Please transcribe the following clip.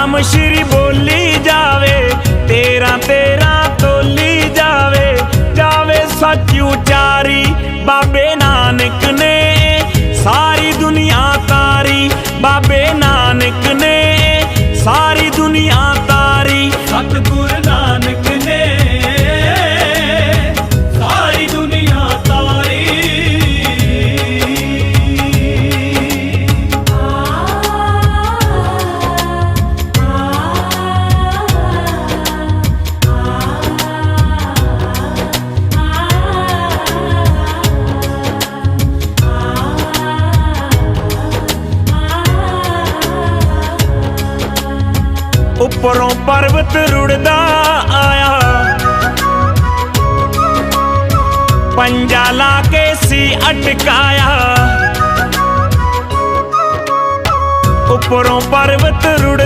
ਨਾਮ ਸ਼੍ਰੀ ਬੋਲੀ ਜਾਵੇ, ਤੇਰਾ ਤੇਰਾ ਤੋਲੀ ਜਾਵੇ ਜਾਵੇ ਸੱਚ ਉਚਾਰੀ, ਬਾਬੇ ਨਾਨਕ ਨੇ ਸਾਰੀ ਦੁਨੀਆ ਤਾਰੀ, ਬਾਬੇ ਉੱਪਰੋਂ ਪਰਬਤ ਰੁੜਦਾ ਆਇਆ। ਪੰਜਾ ਲਾ ਕੇ ਸੀ ਅਟਕਾਇਆ। ਉੱਪਰੋਂ ਪਰਬਤ ਰੁੜ